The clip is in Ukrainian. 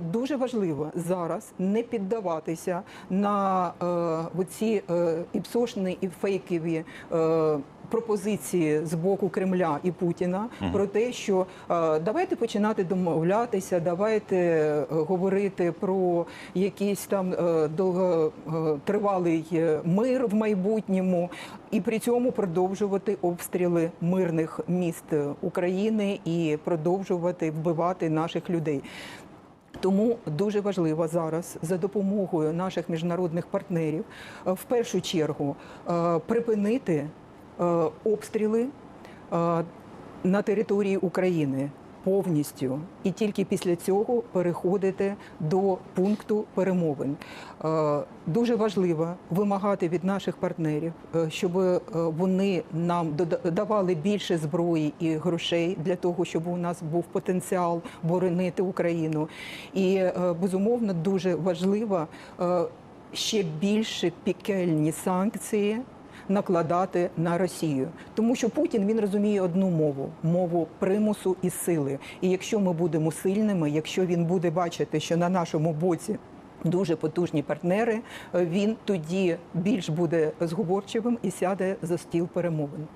Дуже важливо зараз не піддаватися на е, ці е, іпсошні і фейкові е, пропозиції з боку Кремля і Путіна про те, що е, давайте починати домовлятися, давайте е, говорити про якийсь там е, довготривалий е, мир в майбутньому, і при цьому продовжувати обстріли мирних міст України і продовжувати вбивати наших людей. Тому дуже важливо зараз за допомогою наших міжнародних партнерів е, в першу чергу е, припинити е, обстріли на території України повністю, і тільки після цього переходити до пункту перемовин. Е, Дуже важливо вимагати від наших партнерів, е, щоб е, вони нам давали більше зброї і грошей для того, щоб у нас був потенціал боронити Україну. І безумовно дуже важливо ще більше пікельні санкції накладати на Росію, тому що Путін він розуміє одну мову мову примусу і сили. І якщо ми будемо сильними, якщо він буде бачити, що на нашому боці. Дуже потужні партнери. е, Він тоді більш буде зговорчивим і сяде за стіл перемовин.